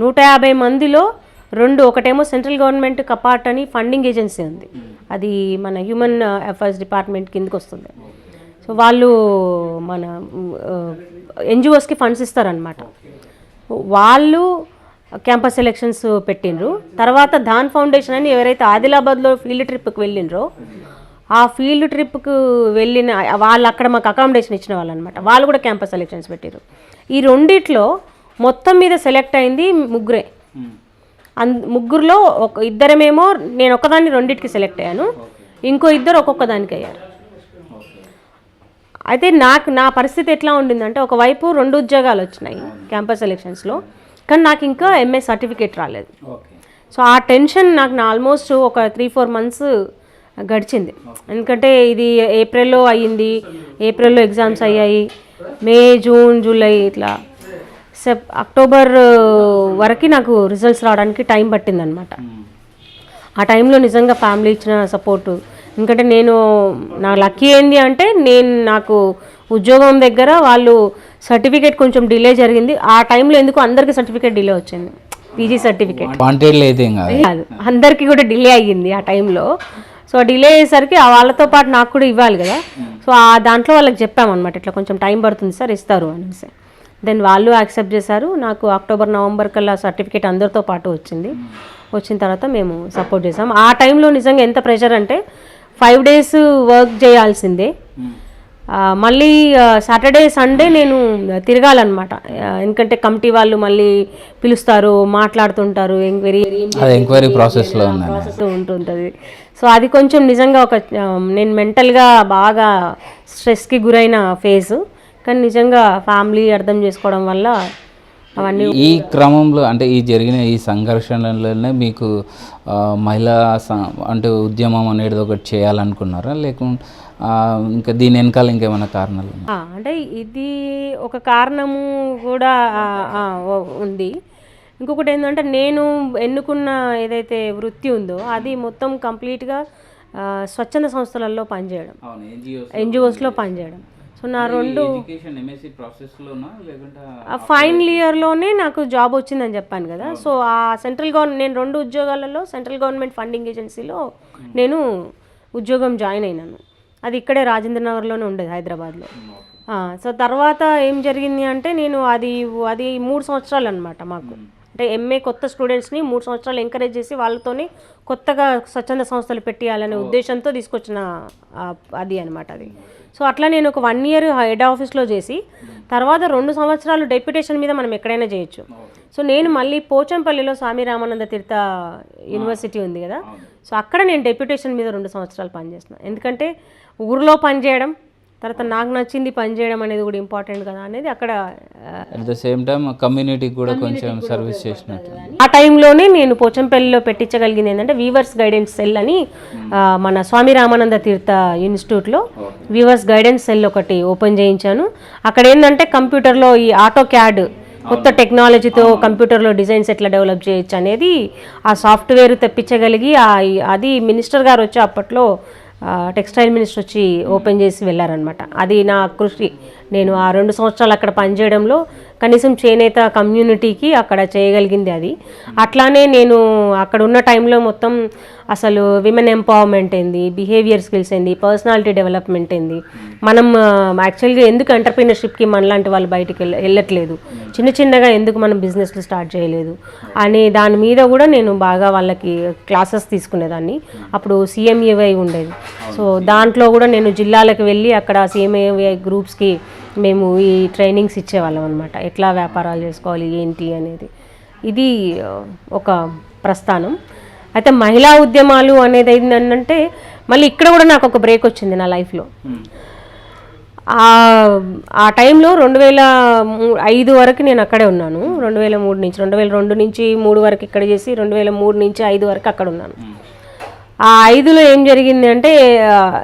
నూట యాభై మందిలో రెండు ఒకటేమో సెంట్రల్ గవర్నమెంట్ కపార్ట్ అని ఫండింగ్ ఏజెన్సీ ఉంది. అది మన హ్యూమన్ అఫైర్స్ డిపార్ట్మెంట్ కిందకి వస్తుంది. సో వాళ్ళు మన ఎన్జిఓస్కి ఫండ్స్ ఇస్తారనమాట వాళ్ళు క్యాంపస్ ఎలక్షన్స్ పెట్టిండ్రు. తర్వాత ధాన్ ఫౌండేషన్ అని ఎవరైతే ఆదిలాబాద్లో ఫీల్డ్ ట్రిప్కి వెళ్ళిండ్రో ఆ ఫీల్డ్ ట్రిప్కు వెళ్ళిన వాళ్ళు అక్కడ మాకు అకామిడేషన్ ఇచ్చిన వాళ్ళు అనమాట వాళ్ళు కూడా క్యాంపస్ ఎలక్షన్స్ పెట్టారు ఈ రెండిట్లో మొత్తం మీద సెలెక్ట్ అయింది ముగ్గురే. అన్ ముగ్గురులో ఒక ఇద్దరమేమో నేను ఒక్కదాన్ని రెండింటికి సెలెక్ట్ అయ్యాను. ఇంకో ఇద్దరు ఒక్కొక్క దానికి అయ్యారు. అయితే నాకు నా పరిస్థితి ఎట్లా ఉండిందంటే ఒకవైపు రెండు ఉద్యోగాలు వచ్చినాయి క్యాంపస్ ఎలక్షన్స్లో కానీ నాకు ఇంకా ఎంఏ సర్టిఫికేట్ రాలేదు. సో ఆ టెన్షన్ నాకు నా ఆల్మోస్ట్ ఒక త్రీ ఫోర్ మంత్స్ గడిచింది. ఎందుకంటే ఇది ఏప్రిల్లో అయ్యింది. ఏప్రిల్లో ఎగ్జామ్స్ అయ్యాయి. మే జూన్ జూలై ఇట్లా. సెప్ అక్టోబర్ వరకు నాకు రిజల్ట్స్ రావడానికి టైం పట్టిందనమాట. ఆ టైంలో నిజంగా ఫ్యామిలీ ఇచ్చిన సపోర్టు. ఎందుకంటే నేను నా లక్కీ ఏంది అంటే నేను నాకు ఉద్యోగం దగ్గర వాళ్ళు సర్టిఫికేట్ కొంచెం డిలే జరిగింది. ఆ టైంలో ఎందుకు అందరికీ సర్టిఫికేట్ డిలే వచ్చింది. PG certificate. కాదు అందరికీ కూడా డిలే అయ్యింది ఆ టైంలో. సో డిలే అయ్యేసరికి ఆ వాళ్ళతో పాటు నాకు కూడా ఇవ్వాలి కదా. సో ఆ దాంట్లో వాళ్ళకి చెప్పామన్నమాట ఇట్లా కొంచెం టైం పడుతుంది సార్ ఇస్తారు అనేసి. దెన్ వాళ్ళు యాక్సెప్ట్ చేశారు. నాకు అక్టోబర్ నవంబర్ కల్లా సర్టిఫికేట్ అందరితో పాటు వచ్చింది. వచ్చిన తర్వాత మేము సపోర్ట్ చేసాం ఆ టైంలో నిజంగా ఎంత ప్రెషర్ అంటే ఫైవ్ డేస్ వర్క్ చేయాల్సిందే. Hmm. మళ్ళీ సాటర్డే సండే నేను తిరగాలన్నమాట. ఎందుకంటే కమిటీ వాళ్ళు మళ్ళీ పిలుస్తారు మాట్లాడుతుంటారు ఎంక్వైరీ ఎంక్వైరీ ప్రాసెస్లో ఉంటుంటుంది. సో అది కొంచెం నిజంగా ఒక నేను మెంటల్గా బాగా స్ట్రెస్కి గురైన ఫేజ్. కానీ నిజంగా ఫ్యామిలీ అర్థం చేసుకోవడం వల్ల అవన్నీ ఈ క్రమంలో అంటే ఈ జరిగిన ఈ సంఘర్షణలలోనే మీకు మహిళా అంటే ఉద్యమం అనేది ఒకటి చేయాలనుకున్నారా? లేకుంటే ఇంకా దీని వెనకాల ఇంకేమైనా కారణాలు అంటే ఇది ఒక కారణము కూడా ఉంది. ఇంకొకటి ఏంటంటే నేను ఎన్నుకున్న ఏదైతే వృత్తి ఉందో అది మొత్తం కంప్లీట్గా స్వచ్ఛంద సంస్థలలో పనిచేయడం. ఎన్జిఓస్లో పనిచేయడం. సో నా రెండు ఫైనల్ ఇయర్లోనే నాకు జాబ్ వచ్చిందని చెప్పాను కదా. సో ఆ సెంట్రల్ గవర్నమెంట్ నేను రెండు ఉద్యోగాలలో సెంట్రల్ గవర్నమెంట్ ఫండింగ్ ఏజెన్సీలో నేను ఉద్యోగం జాయిన్ అయినాను. అది ఇక్కడే రాజేంద్ర నగర్లోనే ఉండేది హైదరాబాద్లో. సో తర్వాత ఏం జరిగింది అంటే నేను అది అది మూడు సంవత్సరాలు అనమాట మాకు. అంటే ఎంఏ కొత్త స్టూడెంట్స్ని మూడు సంవత్సరాలు ఎంకరేజ్ చేసి వాళ్ళతోని కొత్తగా స్వచ్ఛంద సంస్థలు పెట్టియాలనే ఉద్దేశంతో తీసుకొచ్చిన అది అనమాట అది. సో అట్లా నేను ఒక వన్ ఇయర్ హెడ్ ఆఫీస్లో చేసి తర్వాత రెండు సంవత్సరాలు డెప్యుటేషన్ మీద మనం ఎక్కడైనా చేయొచ్చు. సో నేను మళ్ళీ పోచంపల్లిలో స్వామి రామానంద తీర్థ యూనివర్సిటీ ఉంది కదా. సో అక్కడ నేను డెప్యుటేషన్ మీద రెండు సంవత్సరాలు పనిచేసిన ఎందుకంటే ఊరిలో పనిచేయడం తర్వాత నాకు నచ్చింది పనిచేయడం అనేది కూడా ఇంపార్టెంట్ కదా అనేది అక్కడ అట్ ద సేమ్ టైం కమ్యూనిటీకి కూడా కొంచెం సర్వీస్ చేసినట్టు. ఆ టైంలోనే నేను పోచంపల్లిలో పెట్టించగలిగింది ఏంటంటే వీవర్స్ గైడెన్స్ సెల్ అని ఆ, మన స్వామి రామానంద తీర్థ ఇన్స్టిట్యూట్లో వీవర్స్ గైడెన్స్ సెల్ ఒకటి ఓపెన్ చేయించాను. అక్కడ ఏంటంటే కంప్యూటర్లో ఈ ఆటో క్యాడ్ కొత్త టెక్నాలజీతో కంప్యూటర్లో డిజైన్స్ ఎట్లా డెవలప్ చేయొచ్చు అనేది ఆ సాఫ్ట్వేర్ తెప్పించగలిగి అది మినిస్టర్ గారు వచ్చి అప్పట్లో టెక్స్టైల్ మినిస్టర్ వచ్చి ఓపెన్ చేసి వెళ్ళారనమాట అది నా కృషి. నేను ఆ రెండు సంవత్సరాలు అక్కడ పనిచేయడంలో కనీసం చేనేత కమ్యూనిటీకి అక్కడ చేయగలిగింది అది. అట్లానే నేను అక్కడ ఉన్న టైంలో మొత్తం అసలు విమెన్ ఎంపవర్మెంట్ ఏంది బిహేవియర్ స్కిల్స్ ఏంది పర్సనాలిటీ డెవలప్మెంట్ ఏంది. మనం యాక్చువల్గా ఎందుకు ఎంటర్ప్రీనర్షిప్కి మనలాంటి వాళ్ళు బయటికి వెళ్ళ వెళ్ళట్లేదు. చిన్న చిన్నగా ఎందుకు మనం బిజినెస్లు స్టార్ట్ చేయలేదు అనే దాని మీద కూడా నేను బాగా వాళ్ళకి క్లాసెస్ తీసుకునేదాన్ని. అప్పుడు సిఎంఏవై ఉండేది. సో దాంట్లో కూడా నేను జిల్లాలకు వెళ్ళి అక్కడ సిఎంఏవై గ్రూప్స్కి మేము ఈ ట్రైనింగ్స్ ఇచ్చేవాళ్ళం అనమాట ఎట్లా వ్యాపారాలు చేసుకోవాలి ఏంటి అనేది. ఇది ఒక ప్రస్థానం. అయితే మహిళా ఉద్యమాలు అనేది ఏంటంటే మళ్ళీ ఇక్కడ కూడా నాకు ఒక బ్రేక్ వచ్చింది నా లైఫ్లో ఆ టైంలో రెండు వేల ఐదు వరకు నేను అక్కడే ఉన్నాను. రెండు వేల మూడు నుంచి రెండు వేల రెండు నుంచి మూడు వరకు ఇక్కడ చేసి రెండు వేల మూడు నుంచి ఐదు వరకు అక్కడ ఉన్నాను. ఆ ఐదులో ఏం జరిగింది అంటే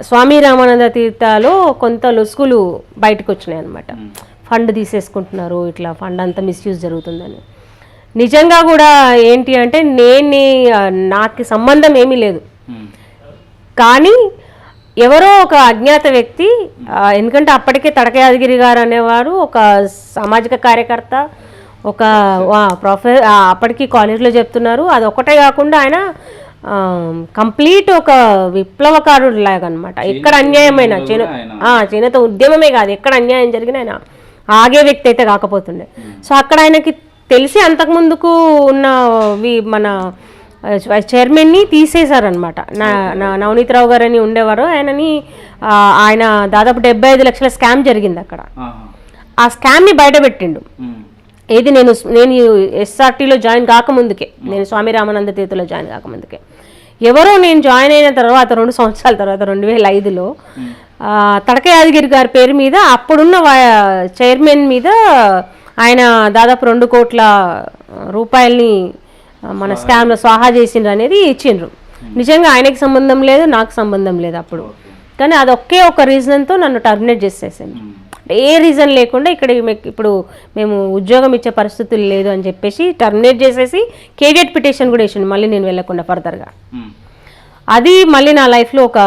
స్వామి రామానంద తీర్థాలో కొంత లొసుగులు బయటకు వచ్చినాయి అనమాట ఫండ్ తీసేసుకుంటున్నారు ఇట్లా ఫండ్ అంతా మిస్యూజ్ జరుగుతుందని. నిజంగా కూడా ఏంటి అంటే నేను నాకు సంబంధం ఏమీ లేదు. కానీ ఎవరో ఒక అజ్ఞాత వ్యక్తి ఎందుకంటే అప్పటికే తడక యాదగిరి గారు అనేవారు ఒక సామాజిక కార్యకర్త ఒక ప్రొఫె అప్పటికి కాలేజ్లో చెప్తున్నారు. అది ఒకటే కాకుండా ఆయన కంప్లీట్ ఒక విప్లవకారుడు లాగా అనమాట ఎక్కడ అన్యాయమైన చేన ఆ, చేనేత ఉద్యమమే కాదు ఎక్కడ అన్యాయం జరిగినా ఆయన ఆగే వ్యక్తి అయితే కాకపోతుండే. సో అక్కడ ఆయనకి తెలిసి అంతకుముందుకు ఉన్న వి- మన చైర్మన్ని తీసేశారనమాట. నా నా నవనీత్ రావు గారు అని ఉండేవారు. ఆయనని ఆయన దాదాపు డెబ్బై ఐదు లక్షల స్కామ్ జరిగింది అక్కడ. ఆ స్కామ్ని బయటపెట్టిండు. ఏది నేను నేను ఎస్ఆర్టీలో జాయిన్ కాకముందుకే. నేను స్వామి రామానంద తీర్థలో జాయిన్ కాకముందుకే. ఎవరో నేను జాయిన్ అయిన తర్వాత రెండు సంవత్సరాల తర్వాత రెండు వేల ఐదులో తడక యాదగిరి గారి పేరు మీద అప్పుడున్న చైర్మన్ మీద ఆయన దాదాపు రెండు కోట్ల రూపాయల్ని మన స్కామ్లో స్వాహా చేసిండ్రు అనేది ఇచ్చిండ్రు. నిజంగా ఆయనకి సంబంధం లేదు నాకు సంబంధం లేదు అప్పుడు. కానీ అది ఒకే ఒక రీజన్తో నన్ను టర్మినేట్ చేసేసింది. అంటే ఏ రీజన్ లేకుండా ఇక్కడ ఇప్పుడు మేము ఉద్యోగం ఇచ్చే పరిస్థితులు లేదు అని చెప్పేసి టర్మినేట్ చేసేసి కేడెట్ పిటిషన్ కూడా వేసిండు. మళ్ళీ నేను వెళ్ళకుండా ఫర్దర్గా అది మళ్ళీ నా లైఫ్లో ఒక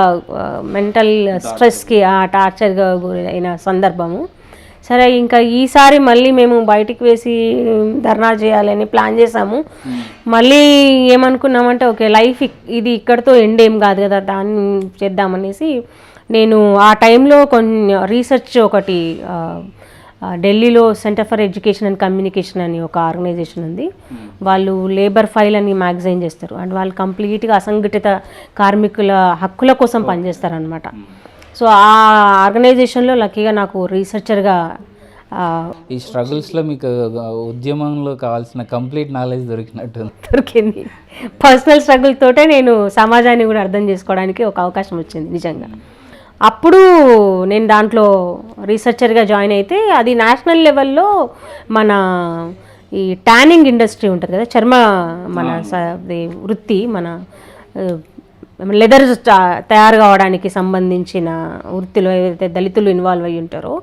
మెంటల్ స్ట్రెస్కి ఆ టార్చర్గా గురైన సందర్భము. సరే ఇంకా ఈసారి మళ్ళీ మేము బయటికి వేసి ధర్నా చేయాలని ప్లాన్ చేసాము మళ్ళీ ఏమనుకున్నామంటే ఓకే లైఫ్ ఇది ఇక్కడితో ఎండ్ ఏం కాదు కదా దాన్ని చేద్దామనేసి నేను ఆ టైంలో కొన్ని రీసెర్చ్ ఒకటి ఢిల్లీలో centre for education and communication అని ఒక ఆర్గనైజేషన్ ఉంది. వాళ్ళు లేబర్ ఫైల్ అని మ్యాగజైన్ చేస్తారు. అండ్ వాళ్ళు కంప్లీట్గా అసంఘటిత కార్మికుల హక్కుల కోసం పనిచేస్తారు అనమాట సో ఆ ఆర్గనైజేషన్లో లక్కీగా నాకు రీసెర్చర్గా ఈ స్ట్రగుల్స్లో మీకు ఉద్యమంలో కావాల్సిన కంప్లీట్ నాలెడ్జ్ దొరికినట్టు దొరికింది. పర్సనల్ స్ట్రగుల్ తోటే నేను సమాజాన్ని కూడా అర్థం చేసుకోవడానికి ఒక అవకాశం వచ్చింది నిజంగా. అప్పుడు నేను దాంట్లో రీసెర్చర్గా జాయిన్ అయితే అది నేషనల్ లెవెల్లో మన ఈ ట్యానింగ్ ఇండస్ట్రీ ఉంటుంది కదా చర్మ మన వృత్తి మన లెదర్ తయారు కావడానికి సంబంధించిన వృత్తిలో ఏదైతే దళితులు ఇన్వాల్వ్ అయ్యి ఉంటారో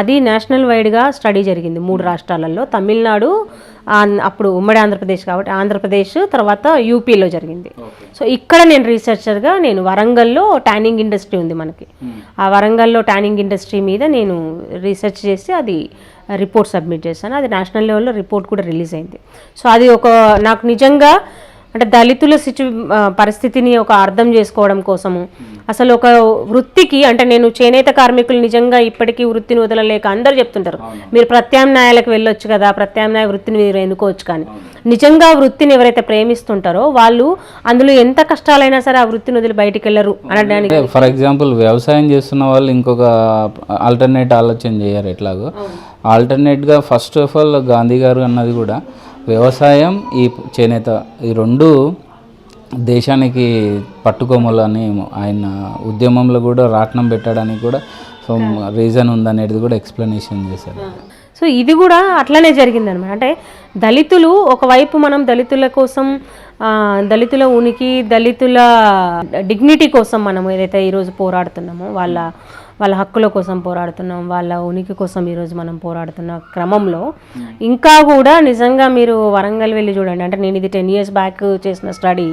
అది నేషనల్ వైడ్గా స్టడీ జరిగింది మూడు రాష్ట్రాలలో. తమిళనాడు అప్పుడు ఉమ్మడి ఆంధ్రప్రదేశ్ కాబట్టి ఆంధ్రప్రదేశ్ తర్వాత యూపీలో జరిగింది. సో ఇక్కడ నేను రీసెర్చర్గా నేను వరంగల్లో ట్యానింగ్ ఇండస్ట్రీ ఉంది మనకి. ఆ వరంగల్లో ట్యానింగ్ ఇండస్ట్రీ మీద నేను రీసెర్చ్ చేసి అది రిపోర్ట్ సబ్మిట్ చేశాను. అది నేషనల్ లెవెల్లో రిపోర్ట్ కూడా రిలీజ్ అయింది. సో అది ఒక నాకు నిజంగా అంటే దళితుల సిచు పరిస్థితిని ఒక అర్థం చేసుకోవడం కోసము. అసలు ఒక వృత్తికి అంటే నేను చేనేత కార్మికులు నిజంగా ఇప్పటికీ వృత్తిని వదలలేక అందరూ చెప్తుంటారు. మీరు ప్రత్యామ్నాయాలకు వెళ్ళొచ్చు కదా ప్రత్యామ్నాయ వృత్తిని మీరు ఎన్నుకోవచ్చు కానీ. నిజంగా వృత్తిని ఎవరైతే ప్రేమిస్తుంటారో వాళ్ళు అందులో ఎంత కష్టాలైనా సరే ఆ వృత్తిని వదిలి బయటికి వెళ్ళరు అనడానికి ఫర్ ఎగ్జాంపుల్ వ్యవసాయం చేస్తున్న వాళ్ళు ఇంకొక ఆల్టర్నేట్ ఆలోచన చేయరు ఎట్లాగో. ఆల్టర్నేట్గా ఫస్ట్ ఆఫ్ ఆల్ గాంధీ గారు అన్నది కూడా వ్యవసాయం ఈ చేనేత ఈ రెండు దేశానికి పట్టుకోమలు అని ఆయన ఉద్యమంలో కూడా రాట్నం పెట్టడానికి కూడా సో రీజన్ ఉందనేది కూడా ఎక్స్ప్లెనేషన్ చేశారు. సో ఇది కూడా అట్లనే జరిగింది అనమాట అంటే దళితులు ఒకవైపు మనం దళితుల కోసం దళితుల ఉనికి దళితుల డిగ్నిటీ కోసం మనం ఏదైతే ఈరోజు పోరాడుతున్నామో వాళ్ళ వాళ్ళ హక్కుల కోసం పోరాడుతున్నాం వాళ్ళ ఉనికి కోసం ఈరోజు మనం పోరాడుతున్న క్రమంలో ఇంకా కూడా నిజంగా మీరు వరంగల్ వెళ్ళి చూడండి. అంటే నేను ఇది టెన్ ఇయర్స్ బ్యాక్ చేసిన స్టడీ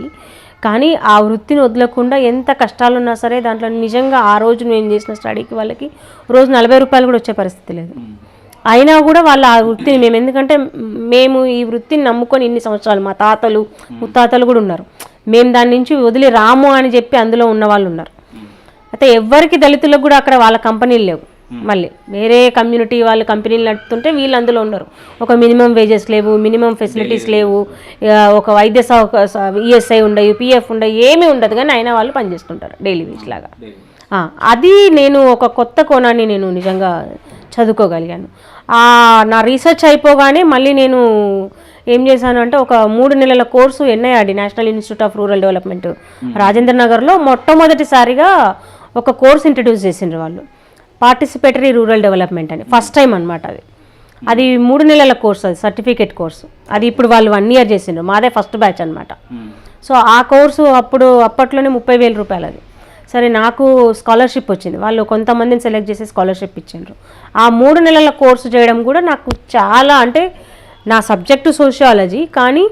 కానీ ఆ వృత్తిని వదలకుండా ఎంత కష్టాలు ఉన్నా సరే దాంట్లో నిజంగా ఆ రోజు నేను చేసిన స్టడీకి వాళ్ళకి రోజు నలభై రూపాయలు కూడా వచ్చే పరిస్థితి లేదు. అయినా కూడా వాళ్ళ ఆ వృత్తిని మేము ఎందుకంటే మేము ఈ వృత్తిని నమ్ముకొని ఇన్ని సంవత్సరాలు మా తాతలు ముత్తాతలు కూడా ఉన్నారు. మేము దాని నుంచి వదిలి రాము అని చెప్పి అందులో ఉన్న వాళ్ళు ఉన్నారు. అయితే ఎవరికి దళితులకు కూడా అక్కడ వాళ్ళ కంపెనీలు లేవు. మళ్ళీ వేరే కమ్యూనిటీ వాళ్ళు కంపెనీలు నడుపుతుంటే వీళ్ళు అందులో ఉన్నారు ఒక మినిమం వేజెస్ లేవు మినిమం ఫెసిలిటీస్ లేవు. ఒక వైద్య ఈఎస్ఐ ఉండవు పిఎఫ్ ఉండవు ఏమీ ఉండదు. కానీ అయినా వాళ్ళు పనిచేస్తుంటారు డైలీ వేజ్ లాగా. అది నేను ఒక కొత్త కోణాన్ని నేను నిజంగా చదువుకోగలిగాను. నా రీసెర్చ్ అయిపోగానే మళ్ళీ నేను ఏం చేశాను అంటే ఒక మూడు నెలల course NIRD national institute of rural development Rajendra నగర్లో మొట్టమొదటిసారిగా ఒక కోర్స్ ఇంట్రడ్యూస్ చేసిండ్రు వాళ్ళు. పార్టిసిపేటరీ రూరల్ డెవలప్మెంట్ అని. ఫస్ట్ టైం అనమాట అది. అది మూడు నెలల కోర్స్ అది సర్టిఫికేట్ కోర్సు. అది ఇప్పుడు వాళ్ళు వన్ ఇయర్ చేసిండ్రు. మాదే ఫస్ట్ బ్యాచ్ అనమాట సో ఆ కోర్సు అప్పుడు అప్పట్లోనే ముప్పై వేల రూపాయలు అది. సరే నాకు స్కాలర్షిప్ వచ్చింది. వాళ్ళు కొంతమందిని సెలెక్ట్ చేసి స్కాలర్షిప్ ఇచ్చిండ్రు. ఆ మూడు నెలల కోర్సు చేయడం కూడా నాకు చాలా అంటే నా సబ్జెక్టు సోషియాలజీ కానీ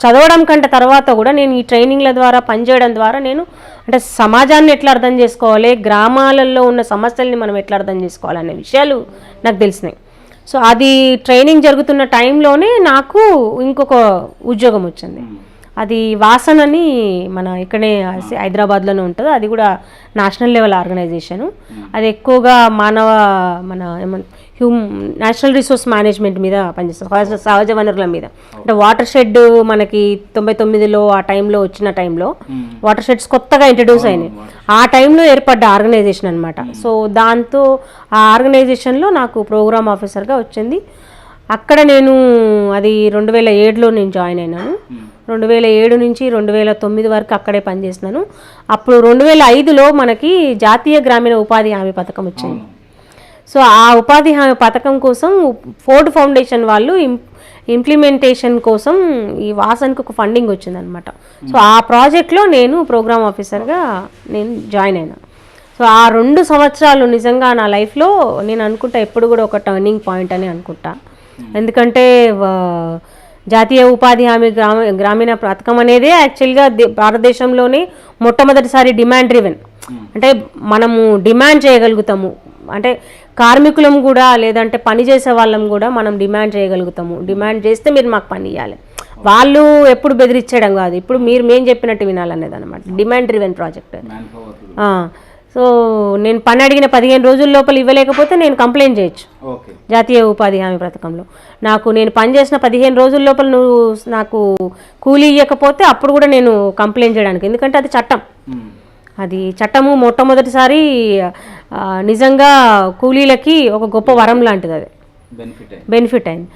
చదవడం కంటే తర్వాత కూడా నేను ఈ ట్రైనింగ్ల ద్వారా పనిచేయడం ద్వారా నేను అంటే సమాజాన్ని ఎట్లా అర్థం చేసుకోవాలి గ్రామాలలో ఉన్న సమస్యల్ని మనం ఎట్లా అర్థం చేసుకోవాలి అనే విషయాలు నాకు తెలిసినాయి. సో అది ట్రైనింగ్ జరుగుతున్న టైంలోనే నాకు ఇంకొక ఉద్యోగం వచ్చింది. అది వాసన్ అని మన ఇక్కడే హైదరాబాద్లోనే ఉంటుంది. అది కూడా నేషనల్ లెవెల్ ఆర్గనైజేషను. అది ఎక్కువగా మానవ మన ఏమన్ హ్యూమ్ నేషనల్ రిసోర్స్ మేనేజ్మెంట్ మీద పనిచేస్తుంది. సహజ సహజ వనరుల మీద. అంటే వాటర్ షెడ్ మనకి తొంభై తొమ్మిదిలో ఆ టైంలో వచ్చిన టైంలో వాటర్ షెడ్స్ కొత్తగా ఇంట్రడ్యూస్ అయినాయి. ఆ టైంలో ఏర్పడ్డ ఆర్గనైజేషన్ అనమాట సో దాంతో ఆ ఆర్గనైజేషన్లో నాకు ప్రోగ్రామ్ ఆఫీసర్గా వచ్చింది. అక్కడ నేను అది రెండు వేల ఏడులో నేను జాయిన్ అయినాను. రెండు వేల ఏడు నుంచి రెండు వేల తొమ్మిది వరకు అక్కడే పనిచేసినాను అప్పుడు రెండు వేల ఐదులో మనకి జాతీయ గ్రామీణ ఉపాధి హామీ పథకం వచ్చింది. సో ఆ ఉపాధి హామీ పథకం కోసం ఫోర్డ్ ఫౌండేషన్ వాళ్ళు ఇంప్లిమెంటేషన్ కోసం ఈ వాసన్కి ఒక ఫండింగ్ వచ్చిందనమాట సో ఆ ప్రాజెక్ట్లో నేను ప్రోగ్రామ్ ఆఫీసర్గా నేను జాయిన్ అయినా. సో ఆ రెండు సంవత్సరాలు నిజంగా నా లైఫ్లో నేను అనుకుంటా ఎప్పుడు కూడా ఒక టర్నింగ్ పాయింట్ అని అనుకుంటా. ఎందుకంటే జాతీయ ఉపాధి హామీ గ్రామ గ్రామీణ పథకం అనేదే యాక్చువల్గా దే- భారతదేశంలోనే మొట్టమొదటిసారి డిమాండ్ డ్రివెన్ అంటే మనము డిమాండ్ చేయగలుగుతాము. అంటే కార్మికులం కూడా లేదంటే పని చేసే వాళ్ళం కూడా మనం డిమాండ్ చేయగలుగుతాము. డిమాండ్ చేస్తే మీరు మాకు పని ఇవ్వాలి వాళ్ళు ఎప్పుడు బెదిరించడం కాదు. ఇప్పుడు మీరు మేము చెప్పినట్టు వినాలనేది అనమాట డిమాండ్ డ్రివెన్ ప్రాజెక్ట్ సో నేను పని అడిగిన పదిహేను రోజుల లోపల ఇవ్వలేకపోతే నేను కంప్లైంట్ చేయొచ్చు. జాతీయ ఉపాధి హామీ పథకంలో. నాకు నేను పనిచేసిన పదిహేను రోజుల లోపల నువ్వు నాకు కూలీ ఇవ్వకపోతే అప్పుడు కూడా నేను కంప్లైంట్ చేయడానికి. ఎందుకంటే అది చట్టం. అది చట్టము మొట్టమొదటిసారి నిజంగా కూలీలకి ఒక గొప్ప వరం లాంటిది అది. బెనిఫిట్ బెనిఫిట్ అయింది.